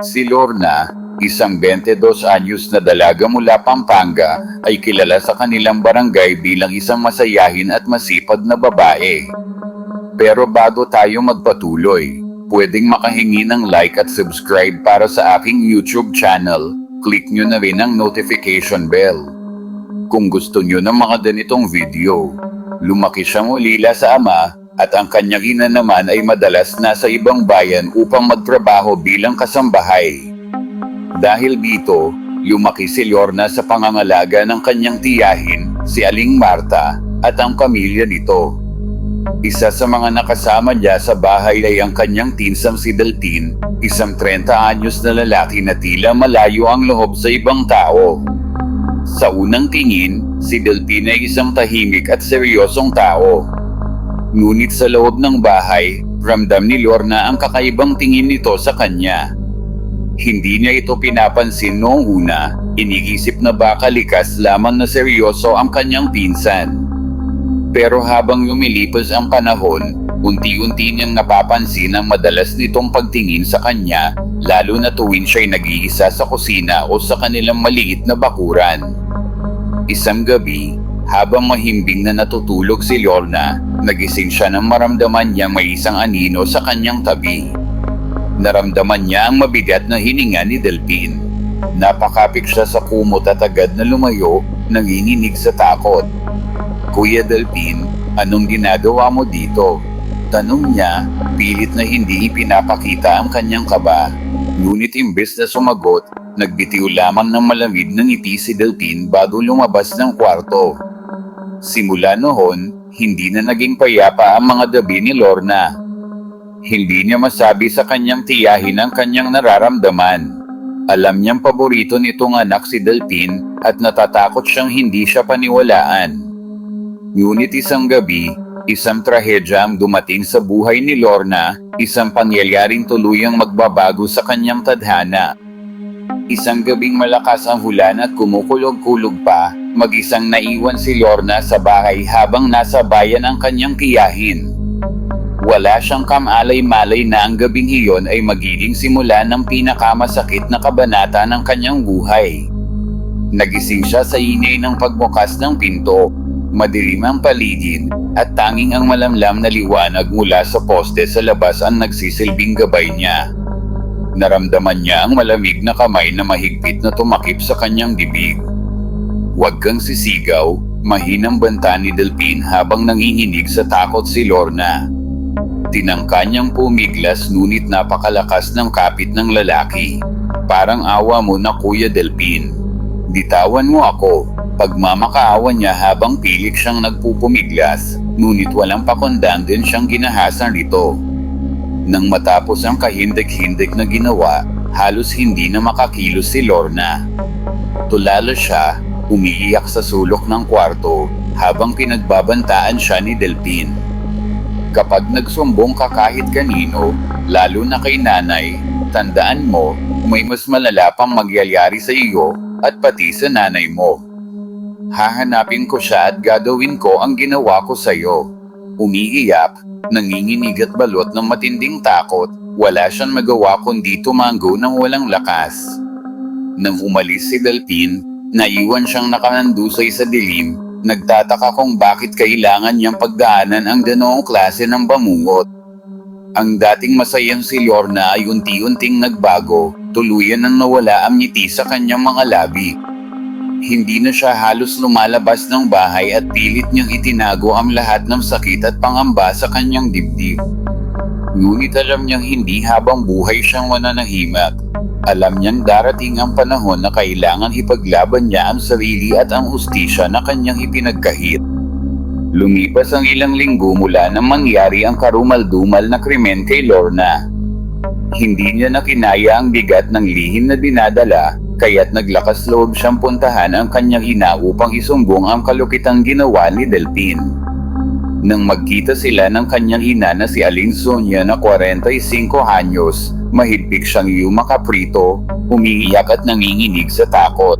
Si Lorna, isang 22 anyos na dalaga mula Pampanga, ay kilala sa kanilang barangay bilang isang masayahin at masipag na babae. Pero bago tayo magpatuloy, pwedeng makahingi ng like at subscribe para sa aking YouTube channel. Click nyo na rin ang notification bell. Kung gusto nyo ng mga ganitong video, lumaki siyang ulila sa ama at ang kanyang ina naman ay madalas nasa ibang bayan upang magtrabaho bilang kasambahay. Dahil dito, lumaki si Lorna sa pangangalaga ng kanyang tiyahin, si Aling Marta, at ang pamilya nito. Isa sa mga nakasama niya sa bahay ay ang kanyang tinsang si Deltin, isang 30 anyos na lalaki na tila malayo ang loob sa ibang tao. Sa unang tingin, si Deltin ay isang tahimik at seryosong tao. Ngunit sa loob ng bahay, ramdam ni Lorna ang kakaibang tingin nito sa kanya. Hindi niya ito pinapansin noong una, iniisip na baka likas lamang na seryoso ang kanyang pinsan. Pero habang lumilipas ang panahon, unti-unti niyang napapansin ang madalas nitong pagtingin sa kanya, lalo na tuwing siya'y nag-iisa sa kusina o sa kanilang maliit na bakuran. Isang gabi, habang mahimbing na natutulog si Lorna, nagising siya nang maramdaman niya may isang anino sa kanyang tabi. Naramdaman niya ang mabigat na hininga ni Delpin. Napakapik siya sa kumot at agad na lumayo, nanginginig sa takot. Kuya Delpin, anong ginagawa mo dito? Tanong niya, pilit na hindi ipinapakita ang kanyang kaba. Ngunit imbes na sumagot, nagbitiw lamang ng malamig na ngiti si Delpin bago lumabas ng kwarto. Simula noon, hindi na naging payapa ang mga dabi ni Lorna. Hindi niya masabi sa kanyang tiyahin ang kanyang nararamdaman. Alam niyang paborito nitong anak si Delpin at natatakot siyang hindi siya paniwalaan. Ngunit isang gabi, isang trahedya ang dumating sa buhay ni Lorna, isang pangyayaring tuluyang magbabago sa kanyang tadhana. Isang gabing malakas ang hulan at kumukulog-kulog pa, mag-isang naiwan si Lorna sa bahay habang nasa bayan ang kanyang tiyahin. Wala siyang kamalay-malay na ang gabing iyon ay magiging simula ng pinakamasakit na kabanata ng kanyang buhay. Nagising siya sa inay ng pagbukas ng pinto, madilim ang paligid, at tanging ang malamlam na liwanag mula sa poste sa labas ang nagsisilbing gabay niya. Naramdaman niya ang malamig na kamay na mahigpit na tumakip sa kanyang bibig. Huwag kang sisigaw, mahinang banta ni Delpin habang nanginginig sa takot si Lorna. Tinangka niyang pumiglas ngunit napakalakas ng kapit ng lalaki. Parang awa mo na Kuya Delpin. Ditawan mo ako. Pagmamakaawa niya habang pilit siyang nagpupumiglas, ngunit walang pakondang din siyang ginahasan rito. Nang matapos ang kahindik-hindik na ginawa, halos hindi na makakilos si Lorna. Tulala siya, umiiyak sa sulok ng kwarto habang pinagbabantaan siya ni Delpin. Kapag nagsumbong ka kahit kanino, lalo na kay nanay, tandaan mo, may mas malala pang magyayari sa iyo at pati sa nanay mo. Hahanapin ko siya at gagawin ko ang ginawa ko sa iyo. Umiiyak, nanginginig at balot ng matinding takot, wala siyang magawa kundi tumango ng walang lakas. Nang umalis si Delpin, naiwan siyang nakanandusay sa dilim Nagtataka kung bakit kailangan niyang pagdaanan ang ganoong klase ng bamungot. Ang dating masayang si Lorna ay unti-unting nagbago, tuluyan nang nawala ang ngiti sa kanyang mga labi. Hindi na siya halos lumalabas ng bahay at pilit niyang itinago ang lahat ng sakit at pangamba sa kanyang dibdib. Ngunit alam niyang hindi habang buhay siyang mananahimak. Alam niyang darating ang panahon na kailangan ipaglaban niya ang sarili at ang hustisya na kanyang ipinagkahit. Lumipas ang ilang linggo mula nang mangyari ang karumal-dumal na krimen kay Lorna. Hindi niya nakinaya ang bigat ng lihim na dinadala, kaya't naglakas loob siyang puntahan ang kanyang ina upang isumbong ang kalukitang ginawa ni Delpin. Nang magkita sila ng kanyang ina na si Aling Sonia na 45 anyos, mahigpit siyang yumakaprito, umiiyak at nanginginig sa takot.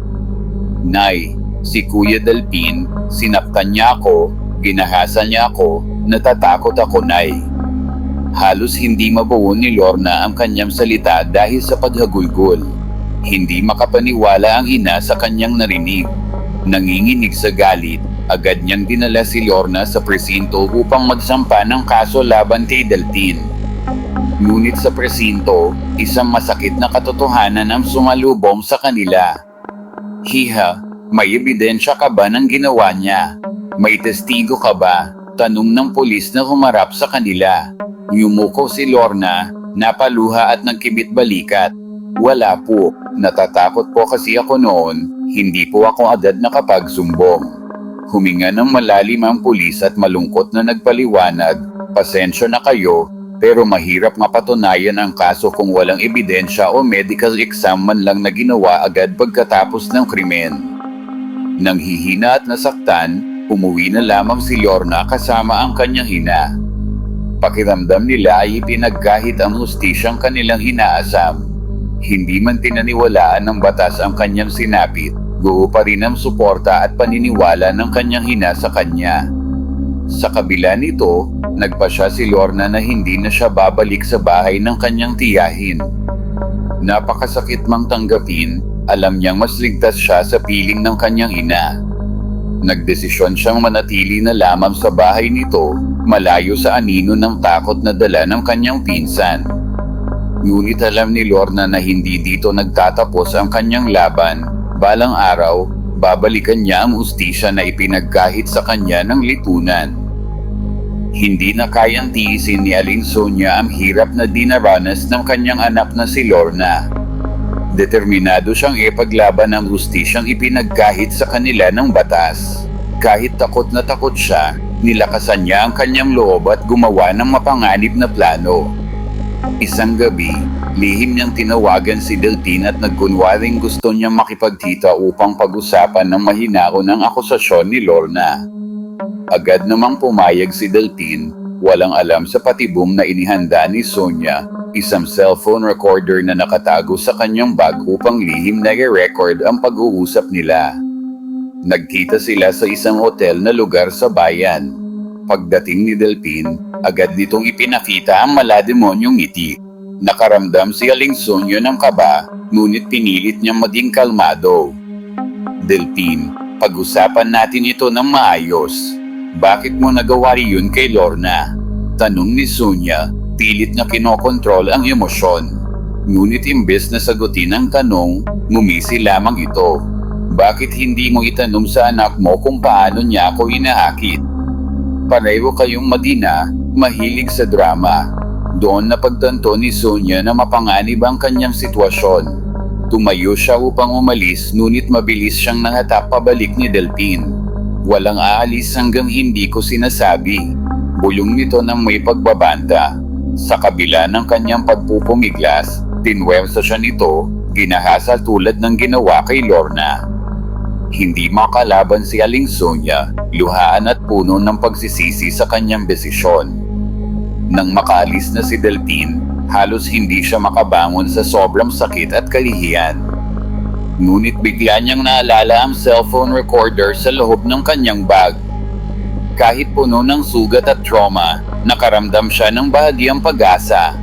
Nay, si Kuya Delpin, sinaktan niya ako, ginahasan niya ako, natatakot ako, Nay. Halos hindi mabuo ni Lorna ang kanyang salita dahil sa paghagulgol. Hindi makapaniwala ang ina sa kanyang narinig. Nanginginig sa galit, agad niyang dinala si Lorna sa presinto upang magsampa ng kaso laban kay Deltin. Ngunit sa presinto, isang masakit na katotohanan ang sumalubong sa kanila. Hiha, may ebidensya ka ba ng ginawa niya? May testigo ka ba? Tanong ng pulis na humarap sa kanila. Yumuko si Lorna, napaluha at nagkibit balikat. Wala po, natatakot po kasi ako noon, hindi po ako agad nakapagsumbong. Huminga ng malalim ang pulis at malungkot na nagpaliwanag, pasensya na kayo, pero mahirap mapatunayan ang kaso kung walang ebidensya o medical exam man lang na ginawa agad pagkatapos ng krimen. Nang hihina at nasaktan, umuwi na lamang si Lorna kasama ang kanyang ina. Pakiramdam nila ay ipinagkahit ang hustisyang kanilang inaasam. Hindi man tinaniwalaan ng batas ang kanyang sinapit, guo pa rin ang suporta at paniniwala ng kanyang hina sa kanya. Sa kabila nito, nagpasya si Lorna na hindi na siya babalik sa bahay ng kanyang tiyahin. Napakasakit mang tanggapin, alam niyang mas ligtas siya sa piling ng kanyang ina. Nagdesisyon siyang manatili na lamang sa bahay nito, malayo sa anino ng takot na dala ng kanyang pinsan. Ngunit alam ni Lorna na hindi dito nagtatapos ang kanyang laban. Balang araw, babalikan niya ang ustisya na ipinagkahit sa kanya ng lipunan. Hindi na kayang tiisin ni Aling Sonia ang hirap na dinaranas ng kanyang anak na si Lorna. Determinado siyang ipaglaban ang hustisyang ipinagkahit sa kanila ng batas. Kahit takot na takot siya, nilakasan niya ang kanyang loob at gumawa ng mapanganib na plano. Isang gabi, lihim niyang tinawagan si Deltine at nagkunwaring gusto niyang makipagkita upang pag-usapan ng mahinao ng akusasyon ni Lorna. Agad namang pumayag si Deltine, walang alam sa patibong na inihanda ni Sonia, isang cellphone recorder na nakatago sa kanyang bag upang lihim na i-record ang pag-uusap nila. Nagkita sila sa isang hotel na lugar sa bayan. Pagdating ni Delpine, agad nitong ipinakita ang malademonyong ngiti. Nakaramdam si Aling Sonyo ng kaba, ngunit pinilit niyang maging kalmado. Delpine, pag-usapan natin ito ng maayos. Bakit mo nagawa yun kay Lorna? Tanong ni Sonia, pilit na kinokontrol ang emosyon. Ngunit imbes na sagutin ang tanong, ngumisi lamang ito. Bakit hindi mo itanong sa anak mo kung paano niya ako inaakit? Pareho kayong madina, mahilig sa drama. Doon napagtanto ni Sonia na mapanganib ang kanyang sitwasyon. Tumayo siya upang umalis ngunit mabilis siyang nangatap pabalik ni Delpine. Walang aalis hanggang hindi ko sinasabi. Bulong nito ng may pagbabanta. Sa kabila ng kanyang pagpupumiglas, tinwersa siya nito, ginahasa tulad ng ginawa kay Lorna. Hindi makalaban si Aling Sonia, luhaan at puno ng pagsisisi sa kanyang desisyon. Nang makaalis na si Delpine, halos hindi siya makabangon sa sobrang sakit at kalihiyan. Ngunit bigla niyang naalala ang cellphone recorder sa loob ng kanyang bag. Kahit puno ng sugat at trauma, nakaramdam siya ng bahagyang pag-asa.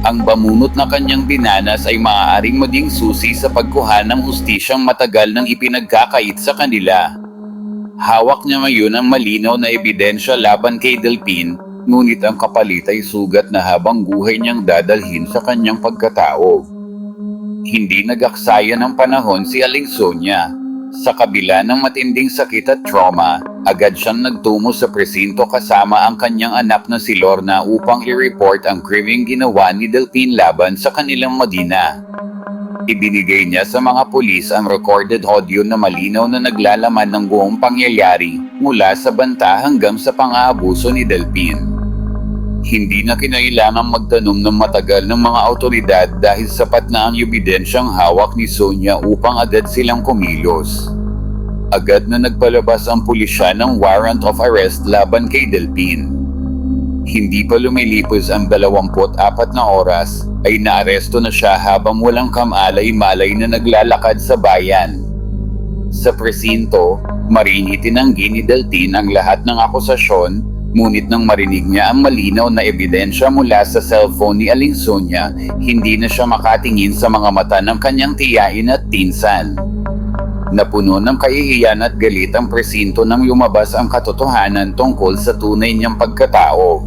Ang bamunot na kanyang binanas ay maaaring maging susi sa pagkuha ng hustisyang matagal nang ipinagkakait sa kanila. Hawak niya ngayon ang malinaw na ebidensya laban kay Delpine, ngunit ang kapalit ay sugat na habang buhay niyang dadalhin sa kanyang pagkatao. Hindi nagaksaya ng panahon si Aling Sonia. Sa kabila ng matinding sakit at trauma, agad siyang nagtungo sa presinto kasama ang kanyang anak na si Lorna upang i-report ang krimeng ginawa ni Delpine laban sa kanilang Madina. Ibinigay niya sa mga pulis ang recorded audio na malinaw na naglalaman ng buong pangyayari mula sa banta hanggang sa pang-aabuso ni Delpine. Hindi na kinailangang magtanong ng matagal ng mga autoridad dahil sapat na ang ebidensyang hawak ni Sonia upang agad silang kumilos. Agad na nagpalabas ang pulisya ng warrant of arrest laban kay Delpine. Hindi pa lumilipos ang 24 na oras ay naaresto na siya habang walang kamalay-malay na naglalakad sa bayan. Sa presinto, marini tinanggi ni Deltine ang lahat ng akusasyon Ngunit nang marinig niya ang malinaw na ebidensya mula sa cellphone ni Aling Sonia, hindi na siya makatingin sa mga mata ng kanyang tiyain at pinsan. Napuno ng kahihiyan at galit ang presinto nang lumabas ang katotohanan tungkol sa tunay niyang pagkatao.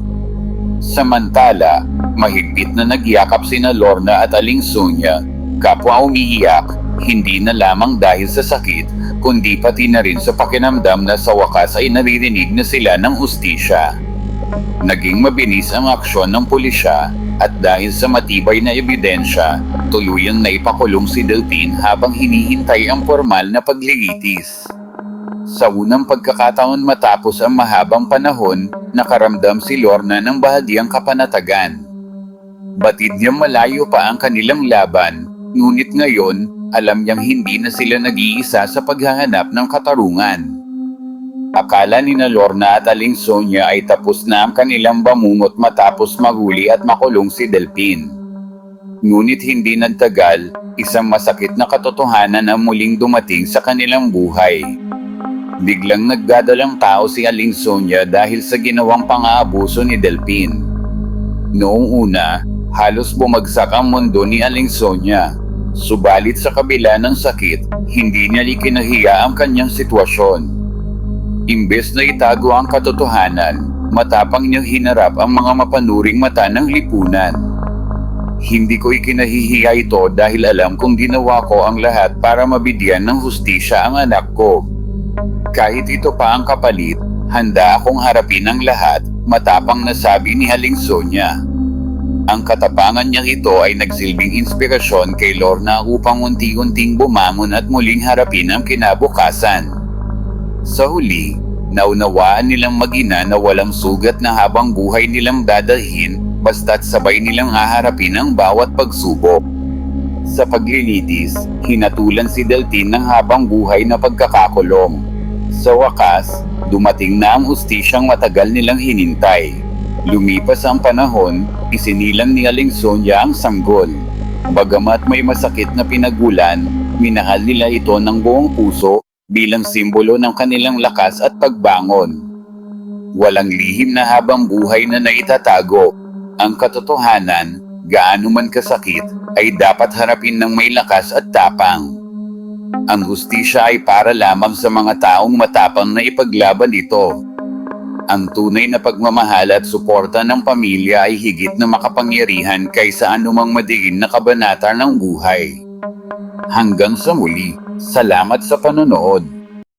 Samantala, mahigpit na nagyakap sina Lorna at Aling Sonia, kapwa umiiyak, hindi na lamang dahil sa sakit, kundi pati na rin sa pakinamdam na sa wakas ay naririnig na sila ng hustisya. Naging mabilis ang aksyon ng pulisya at dahil sa matibay na ebidensya, tuluyang naipakulong si Delpine habang hinihintay ang formal na paglilitis. Sa unang pagkakataon matapos ang mahabang panahon, nakaramdam si Lorna ng bahagyang kapanatagan. Batid niyang malayo pa ang kanilang laban, ngunit ngayon, alam niyang hindi na sila nag-iisa sa paghahanap ng katarungan. Akala ni na Lorna at Aling Sonia ay tapos na ang kanilang bamungot matapos mahuli at makulong si Delpine. Ngunit hindi nagtagal, isang masakit na katotohanan ang muling dumating sa kanilang buhay. Biglang nagdadalang tao si Aling Sonia dahil sa ginawang pang-aabuso ni Delpine. Noong una, halos bumagsak ang mundo ni Aling Sonia. Subalit sa kabila ng sakit, hindi niya ikinahiya ang kanyang sitwasyon. Imbes na itago ang katotohanan, matapang niyang hinarap ang mga mapanuring mata ng lipunan. Hindi ko ikinahihiya ito dahil alam kong ginawa ko ang lahat para mabigyan ng hustisya ang anak ko. Kahit ito pa ang kapalit, handa akong harapin ang lahat, matapang na sabi ni Haling Sonia. Ang katapangan niyang ito ay nagsilbing inspirasyon kay Lorna upang unti-unting bumangon at muling harapin ang kinabukasan. Sa huli, naunawaan nilang magina na walang sugat na habang buhay nilang dadalhin basta't sabay nilang haharapin ang bawat pagsubok. Sa paglilitis, hinatulan si Deltin ng habang buhay na pagkakakulong. Sa wakas, dumating na ang hustisyang matagal nilang hinintay. Lumipas ang panahon, isinilang ni Aling Sonia ang sanggol. Bagamat may masakit na pinagulan, minahal nila ito ng buong puso bilang simbolo ng kanilang lakas at pagbangon. Walang lihim na habang buhay na naitatago. Ang katotohanan, gaano man kasakit, ay dapat harapin ng may lakas at tapang. Ang hustisya ay para lamang sa mga taong matapang na ipaglaban ito. Ang tunay na pagmamahal at suporta ng pamilya ay higit na makapangyarihan kaysa anumang madiin na kabanata ng buhay. Hanggang sa muli, salamat sa panonood.